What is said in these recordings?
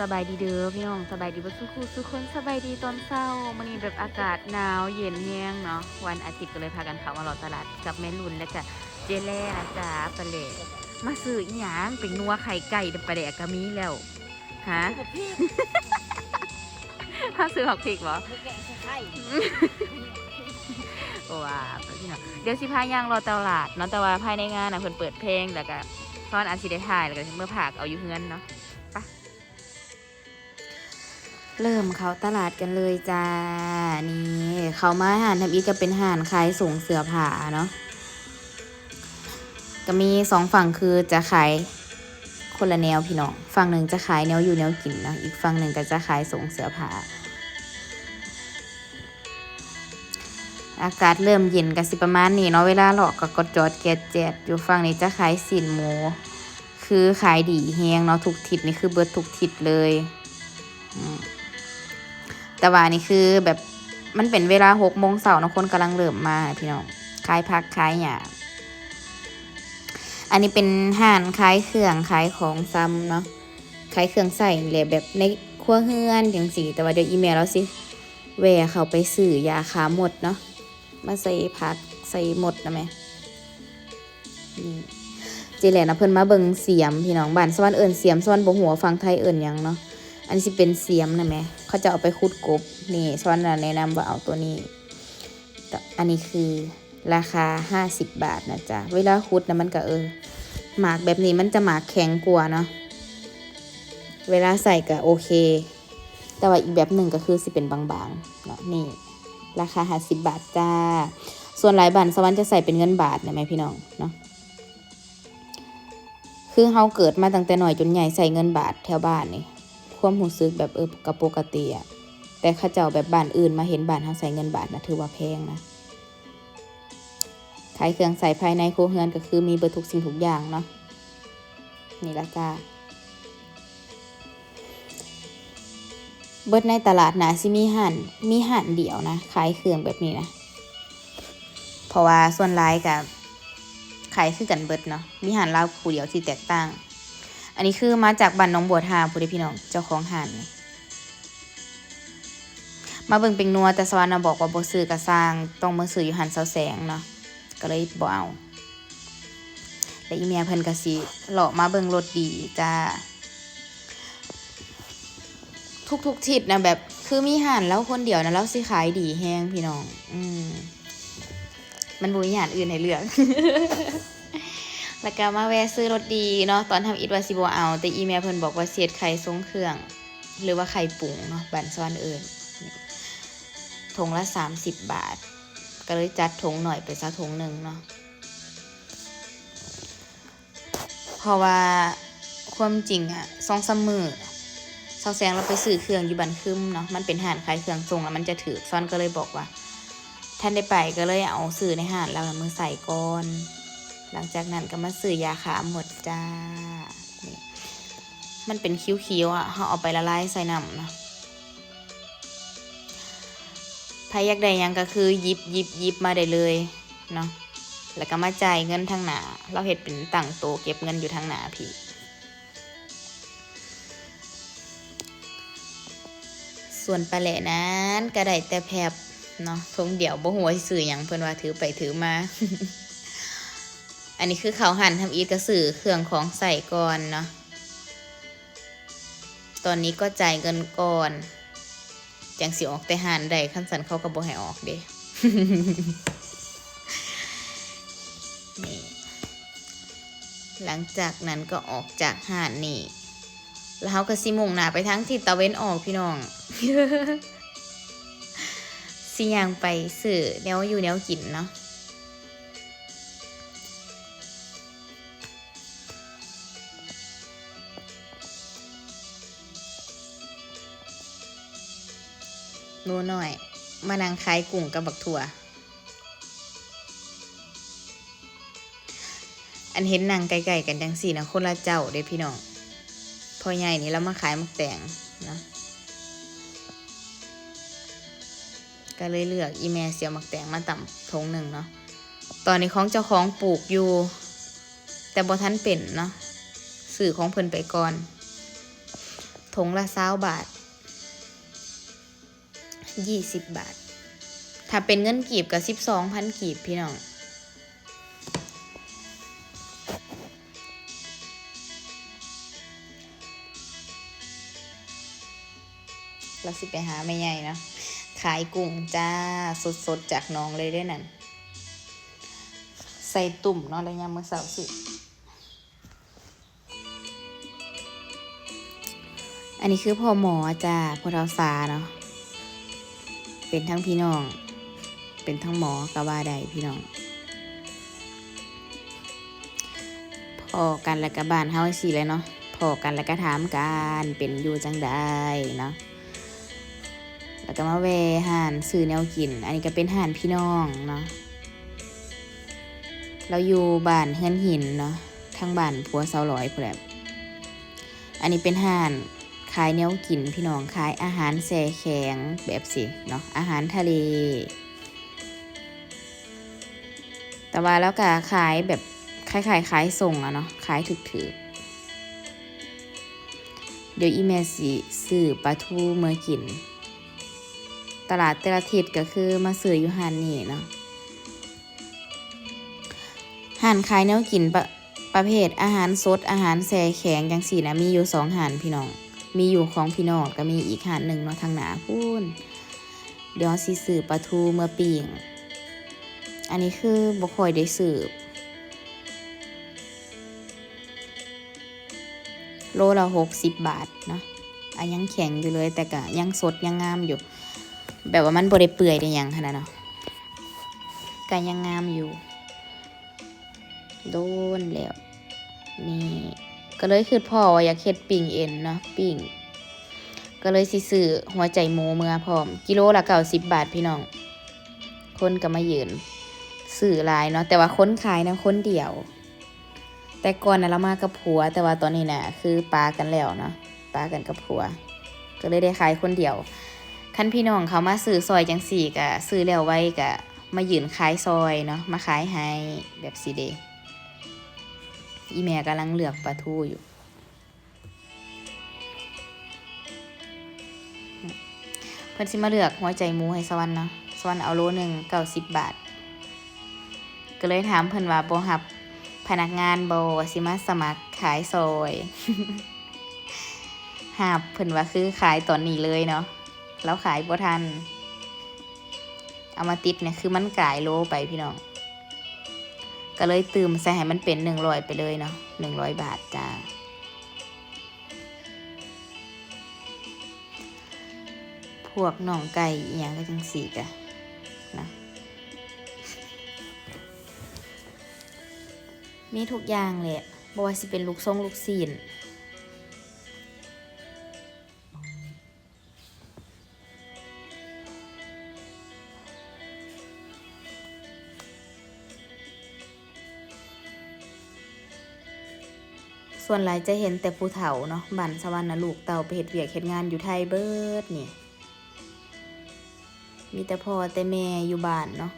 สบายดีเด้อพี่น้องสบายดีบ่สุขสุขคนสบายดีตอนเช้ามื้อนี้แบบอากาศหนาวเย็นแฮงเนาะวันอาทิตย์ก็เลยพากันเข้ามาหลอดตลาดกับแม่ลุนและก็เจแล่นะจ๊ะปลาเละมาซื้ออีหยังเป็นนัวไข่ไก่เด้อปลาแดกก็มีแล้วฮะพี่มาซื้อหอกพริกบ่ว้าพี่น้องเดี๋ยวสิพาย่างรอตลาดเนาะแต่ว่าภายในงานน่ะเพิ่นเปิดเพลงแล้วก็ตอนอาจสิได้ถ่ายแล้วก็เมื่อผากเอาอยู่เฮือนเนาะ เริ่มเขาตลาดกันเลยจ้า นี่เขามาหานทำอีกก็เป็นห่านขายส่งเสือผ้าเนาะก็มีสองฝั่งคือจะขายคนละแนวพี่น้อง ฝั่งหนึ่งจะขายแนวอยู่แนวกินนะ อีกฝั่งหนึ่งก็จะขายส่งเสือผ้า อากาศเริ่มเย็นกันสิประมาณนี้เนาะ เวลาหลอกก็กดจอดแกดแจดอยู่ฝั่งนี้จะขายสินหมู คือขายดีแฮงเนาะทุกทิศนี่คือเบิดทุกทิศเลย อืม แต่ว่านี่คือแบบมันเป็นเวลาหกโมงเสาร์นะคนกำลังเริ่มมาพี่น้องขายผักขายหยาอันนี้เป็นห้านขายเครื่องขายของซ้ำเนาะขายเครื่องใส่เลยแบบในครัวเฮือนอย่างสีแต่ว่าเดี๋ยวอีเมลแล้วสิแวเขาไปสื่อยาขาหมดเนาะมาใส่ผักใส่หมดนะแม่เจแหลนะเพิ่นมาเบิงเสียมพี่น้องบ้านสวรรค์เอิญเสียมสวรรค์บ่หัวฟังไทยเอิญยังเนาะอันนี้สิเป็นเสียมนะแม่ เขาจะเอาไปขุดกบนี่สวรรค์น่ะแนะนำว่าเอาตัวนี้ อันนี้คือราคา 50 บาทนะจ๊ะ เวลาขุดนะมันก็เออหมากแบบนี้มันจะหมากแข็งกว่าเนาะเวลาใส่ก็โอเค แต่ว่าอีกแบบหนึ่งก็คือสิเป็นบางๆเนาะนี่ ราคาห้าสิบบาทจ้า ส่วนหลายบานสวรรค์จะใส่เป็นเงินบาทนะแม่พี่น้องเนาะคือเฮาเกิดมาตั้งแต่หน่อยจนใหญ่ใส่เงินบาทแถวบ้านนี่ ความรู้สึกแบบเออกับปกติอะแต่ข้าเจ้าแบบบ้านอื่นมาเห็นบ้านเฮาใส่เงินบาทนะถือว่าแพงนะขายเครื่องใส่ภายในครัวเรือนก็คือมีเบอร์ทุกสิ่งทุกอย่างเนาะนี่ละจ้าเบิดในตลาดนะสิมีหันมีหันเดียวนะขายเครื่องแบบนี้นะเพราะว่าส่วนร้ายกับขายคือกันเบิดเนาะมีหันลาวผู้เดียวที่แตกต่าง อันนี้คือมาจากบ้านน้องบัวทาผู้ใดพี่น้องเจ้าของหันมาเบิ่งเป็นนัวแต่สวรรค์นบอกว่าบ่ซื้อกระสร้างต้องมาซื้ออยู่หันเสาแสงเนาะก็เลยบ่เอาและอีเมียเพิ่นก็สิเลาะมาเบิ่งรถดีจ้าทุกทุกทิศนะแบบคือมีห่านแล้วคนเดียวนะแล้วสิขายดีแห้งพี่น้อง อืมมันบุญห่านอื่นในเรื่อง แล้วก็มาแวะซื้อรถดีเนาะตอนทำอิดวาซิบเอา แต่อีเมลเพิ่นบอกว่าเสียดไข่ทรงเครื่อง หรือว่าไข่ปุ๋งเนาะบันซ้อนเอิญถุงละสามสิบบาท ก็เลยจัดถุงหน่อยไปซะถุงหนึ่งเนาะเพราะว่าความจริงอะสองสมือเซาแซงเราไปซื้อเครื่องอยู่บันคึมเนาะมันเป็นห้านขายเครื่องทรงแล้วมันจะถือซ่อนก็เลยบอกว่า ท่านได้ไปก็เลยเอาซื้อในห้านแล้วมือใส่ก่อน หลังจากนั้นก็มาซื้อยาขาหมดจ้านี่มันเป็นคิ้วๆอะเขาเอาไปละลายใส่น้ำนะใครอยากได้ยังก็คือยิบยิบยิบมาได้เลยเนาะแล้วก็มาจ่ายเงินทางหนาเราเห็ดเป็นต่างโตเก็บเงินอยู่ทางหนาพี่ส่วนปลาแหละนั้นก็ได้แต่แพบเนาะทงเดี่ยวบ่หัวสื่อหยังเพิ่อนว่าถือไปถือมา อันนี้คือเขาหั่นทำอีทกระสือเครื่องของใส่ก่อนเนาะ ตอนนี้ก็จ่ายเงินก่อน จังสิออกแต่หันได้ขั้นสันเขาก็บ่ให้ออกเด้นี่หลังจากนั้นก็ออกจากหานนี่ แล้วเขาก็สิมุ่งหน้าไปทั้งทิศตะเวนออกพี่น้องสิยางไปสื่อแนวอยู่แนวกินเนาะ หนูหน่อย มานังขายกุ้งกับบักถั่ว อันเห็นนางไก่ๆกันจังสี่นะคนละเจ้าเด้พี่น้องพ่อใหญ่นี่เรามาขายมักแตงนะก็เลยเลือกอีแม่เสียวมักแตงมาต่ำทงหนึ่งเนาะตอนนี้ของเจ้าของปลูกอยู่ แต่บ่ทันเป็นเนาะสื่อของเพิ่นไปก่อนทงละเศร้าบาท ยี่สิบบาท ถ้าเป็นเงินกีบกับสิบสองพันกีบพี่น้องเราสิไปหาไม่ใหญ่นะขายกุ้งจ้าสดๆ จากน้องเลยได้นั่น ใส่ตุ่มเนาะอะไรยามมือเสาร์สิ อันนี้คือพ่อหมอจ้าพ่อเทาสาเนาะ เป็นทั้งพี่น้อง เป็นทั้งหมอกะว่าใดพี่น้องพอกันแล้วก็บ้านเฮาสิเลยเนาะพอกันแล้วก็ถามกันเป็นอยู่จังใดเนาะแล้วก็มาแวห่านซื้อแนวกิน อันนี้ก็เป็นห่านพี่น้องเนาะเราอยู่บ้านเฮือนหินเนาะทางบ้านผัวเสาลอยพู้นแหลอันนี้เป็นห่านายแนวกินพี่น้องขายอาหารแช่แข็งแบบสิเนาะอาหารทะเล แต่ว่าแล้วก็ขายแบบขายขายขายส่งอะเนาะขายถึกๆ เดี๋ยวอีเมสิซื้อปลาทูเมื่อกิน ตลาดแต่ละทิศก็คือมาซื้ออยู่หานนี่เนาะห่านขายแนวกินประประเภทอาหารสดอาหารแช่แข็งจังสี่นะมีอยู่สองห่านพี่น้อง มีอยู่ของพี่น้องก็มีอีกห่านหนึ่งเนาะทางหนาพูนเดี๋ยวสิสืบปลาทูเมื่อปิ่งอันนี้คือบ่ค่อยได้สืบโลละหกสิบบาทเนาะอะยังแข็งอยู่เลยแต่ก็ยังสดยังงามอยู่ แบบว่ามันบริเปื่อยได้ยังขนาดเนาะก็ยังงามอยู่ โดนแล้วนี่ ก็เลยคือพ่อว่าอยากเฮ็ดปิ่งเอ็นเนาะปิ่งก็เลยสิซื้อหัวใจหมูเมื่อพร้อม กิโลละเก้าสิบบาทพี่น้อง คนก็มายืนซื้อลายเนาะแต่ว่าคนขายนะคนเดียว แต่ก่อนนะเรามากับผัว แต่ว่าตอนนี้น่ะคือปลากันแล้วเนาะปลากันกับผัว ก็เลยได้ขายคนเดียวคันพี่น้องเขามาซื้อซอยจังสี่กะซื้อแล้วไว้กะมายืนขายซอยเนาะมาขายให้แบบสีเด อีแม่กำลังเลือกปลาทูอยู่ เพิ่นสิมาเลือกหัวใจหมูให้สวรรค์เนาะสวรรค์เอาโลหนึ่งเก้าสิบบาท ก็เลยถามเพิ่นว่าบ่รับพนักงานโบสิมาสมัครขายซอยหาบเพิ่นว่าคือขายตอนนี้เลยเนาะแล้วขายบ่ทัน เอามาติดเนี่ยคือมันกลายโลไปพี่น้อง ก็เลยตืมใส่ให้มันเป็นหนึ่งร้อยไปเลยเนาะหนึ่งร้อยบาทจ้าพวกหน่องไก่อียงก็จังสีกะนะมีทุกอย่างเลยอะบ่ว่าสิเป็นลูกทรงลูกซีน ส่วนหลายจะเห็นแต่ผู้เฒ่าเนาะบันสวรรค์นะลูกเต่าไปเฮ็ดเวียกเฮ็ดงานอยู่ไทยเบิดนี่ มีแต่พ่อแต่แม่อยู่บ้านเนาะ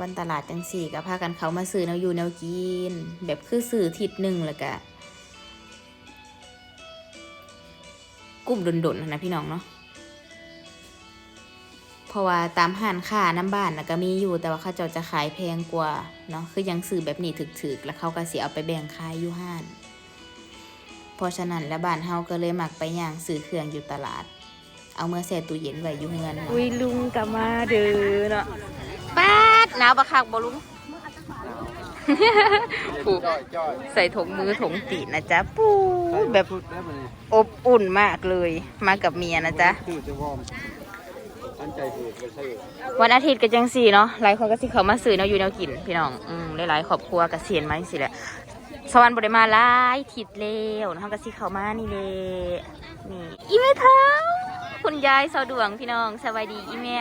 วันตลาดจังสี่ก็พากันเขามาซื้อแนวอยู่แนวกิน แบบคือซื้อทิศหนึ่งแล้วก็กลุ่มดนๆนะพี่น้องเนาะ เพราะว่าตามห้านค้าน้ำบ้านนะก็มีอยู่ แต่ว่าเขาเจ้าจะขายแพงกว่าเนาะคือยังซื้อแบบนี้ถึกๆ แล้วเขาก็สิเอาไปแบ่งขายอยู่ห้าน เพราะฉะนั้นแล้วบ้านเฮาก็เลยมักไปย่างซื้อเครื่องอยู่ตลาด เอาเมื่อแช่ตู้เย็นไว้อยู่เฮือนเนาะอุ้ยลุงกลับมาเด้อเนาะป้าดหนาวบักคักบ่ลุงปูใส่ถุงมือถุงตีนนะจ๊ะปูแบบอบอุ่นมากเลย มากับเมียนะจ๊ะคือจะ วอร์มตั้งใจคือไปใช่วันอาทิตย์ก็จังสี่เนาะหลายคนก็สิเขามาซื้อเนาะอยู่แนวกินพี่น้องอืมหลายๆครอบครัวก็เสียนมาจังซี่แหละสวรรค์บ่ได้มาหลายทิศแล้วเนาะก็สิเขามานี่แหละนี่อีแม่เท้าคุณยายสาวดวงพี่น้องสวัสดีอีแม่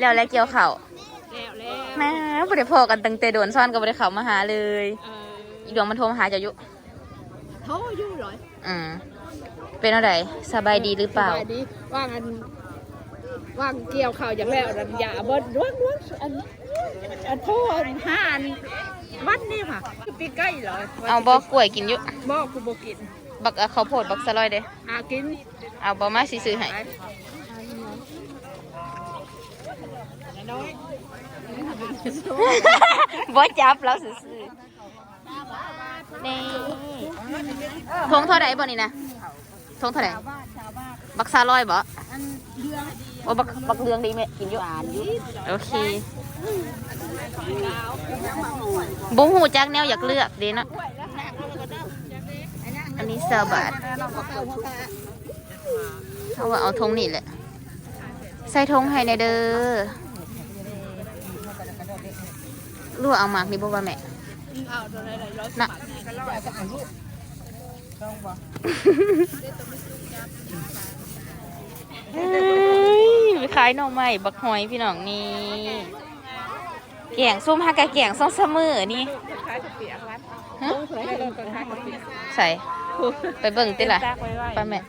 แล้วแล้วเกี่ยวข้าวแล้วแล้วแม่บ่ได้พอกันตั้งแต่โดนซ่อนก็บ่ได้เข้ามาหาเลยเอออีดวงมันโทรมาหาเจ้าอยู่โทรอยู่เหรออืมเป็นอะไรสบายดีหรือเปล่าสบยดีว่างอัน ว่างเกี่ยวข่าวอย่างแล้วอันอย่าบ่ด้วงด้วงอันอันโทรอันห้าอันวันนี้ค่ะปีใกล้เหรอเอาบอกกล้วยกินอยู่บอกกูบอกกิน บักเอาข้าวโพดบักสลอยเด้อากิน เอาบอมาสิซื้อให้น้อยบ่จับแล้วซื้อๆนี่ทงเท่าไหร่บ่นี่นะทงเท่าไหร่บักซาลอยบ่ โอ้บักบักเรืองดีไหมกินอยู่โอเคบุ้งหูจักแนวอยากเลือกเดีเนาะอันนี้เซาบาทเอาว่าเอาทงนี่แหละ ใส่ทงให้ในเด้อรู้เอาหมากนี่บ่ว่าแม่เอาตัวไหนไหนร้อยน่ะเอ้ยไป ขายหน่อไม้บักหอยพี่น้องนี่แกงส้มฮักกะแกงส้มเสมอนี่คล้ายกับเปียกวัดฮะคล้ายกับคล้ายกับเปียกใส่ไปเบิ่งติล่ะตากไว้ไว้ไปแม่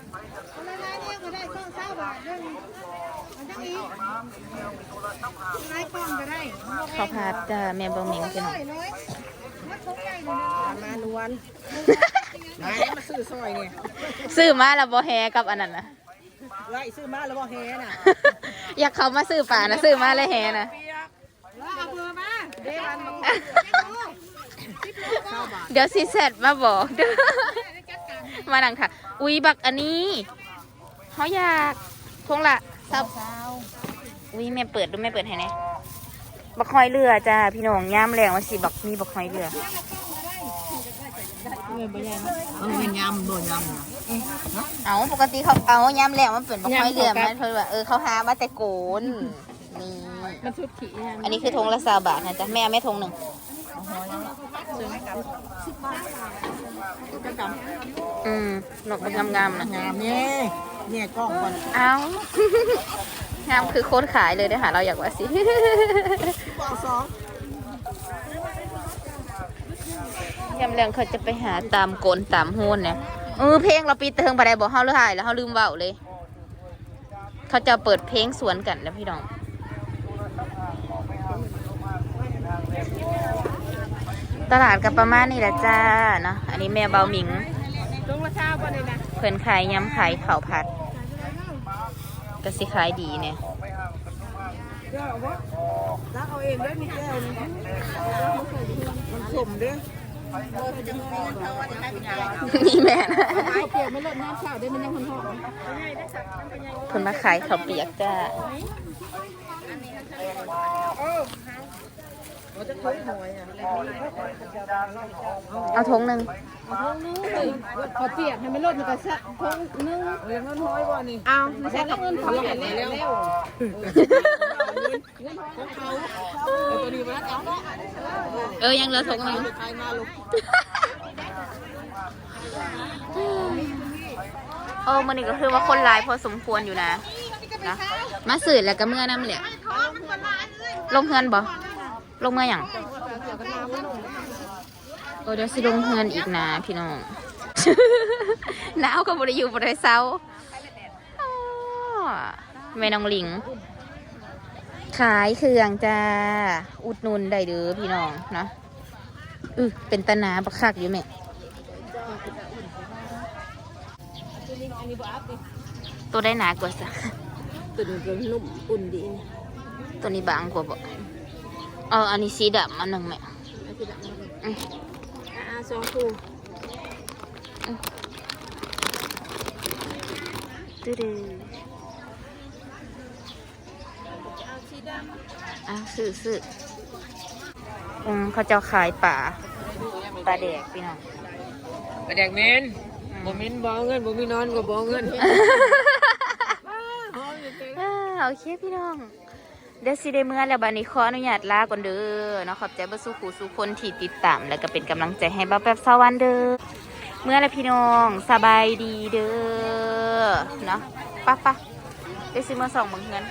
ข้าวผัดจ้าแม่บ่หมิงพี่น้องมาลวนมามาซื้อซอยเนี่ยซื้อมาแล้วบ่แฮกับอันนั้นน่ะ ไล่ซื้อมาแล้วบอกเฮน่ะอยากเขามาซื้อป่านะซื้อมาแล้วแฮนะเอาเบอร์มาเด้วันมาเดี๋ยวสิเสร็จมาบอกเด้อมาดังค่ะ อุ้ยบักอันนี้เขาอยากทงละซับอุ้ยแม่เปิดดูแม่เปิดให้แหน่บักหอยเรือจ้าพี่น้องย่ามแรงว่าสิบักมีบักหอยเรือ มันเป็นยำบ่ยเอาปกติเขาเอาย่ามแรงมันเปิดบักหอยเรือมาเพิ่นว่าเออเขาหามาแต่โกนนี่ำมันชุดขี่ยำอันนี้คือทงละสาบาทนะจ๊ะแม่เอาไม่ทงหนึ่งอืมนกมันงามๆนะงามเนี่ยเนี่ยกล้องก่อนเอา งามคือโคตรขายเลยเด้อค่ะเราอยากว่าสิบอกสอง ยำแรงเขาจะไปหาตามโกนตามโฮนเนี่ยเออเพลงเราปีเติงไปได้บอกเฮาหรือหายแล้วเฮาลืมเว้าเลย เขาจะเปิดเพลงสวนกันนะพี่น้องตลาดกับประมาณนี้แหละจ้าเนาะอันนี้แม่เบาหมิงเลยนะเพิ่นขายยำขายข้าผัด ก็สิขายดีเนี่ยเอาวะรักเอาเองด้มีแก้วมันสมด้วย นี่แม่นะข้าเปียกไม่ลดน้ำข้าได้มันยังหอมเพิ่นมาขายข้าวเปียกจ้า เราจะคุยหอยอะเอาทงหนึ่งท้องนึงเลยข้าวเปียกให้มันลดมันก็สะท้องนึงเรียนเงินหอยบ่นี่เอาไม่ใช่เงินเขาเห็นแล้วเงินของเขาเอาตัวนี้มาเอาเนาะเออยังเหลือทงหนึ่งใครมาลูกเออมันนี่ก็คือว่าคนหลายพอสมควรอยู่นะนะ มาสื่อแล้วก็เมื่อน้ำเหลยลงเฮือนบ่ ลงเมื่ออย่างโอ้เดี๋ยวสิลงเฮือนอีกนะพี่น้อง หนาวก็บริอยู่บริเซาอ้อแม่น้องหลิง ขายเครื่องจ้า อุดหนุนได้เด้อพี่น้องเนาะอือเป็นตาหนาบักคักอยู่แม่ตัวได้หนากว่าจ้ะตัวนี้เป็นนุ่มอุ่นดี ตัวนี้บางกว่าบ่ เอออันนี้สีดำอันหนึ่งแม่อืมอ่าสองคู่ตื้อดื้ออะซื้อซื้ออืมเขาเจะขายป่าปลาแดกพี่น้องกระแดกเมนบ่มินบ่เงินบ่มีนอนก็บ่เงินอ่าโอเคพี่น้อง เดี๋ยวสิได้เมื่อแล้วบันี้ขออนุญาตลาก่อนเด้อเนาะขอบใจบ่สู้ขู่สู้คนที่ติดตาม แล้วก็เป็นกำลังใจให้บ้าแป๊บสวันเด้อเมื่อแล้วพี่น้องสบายดีเด้อเนาะป้าป้าเดี๋ยวสิมาส่องเมืองเงิน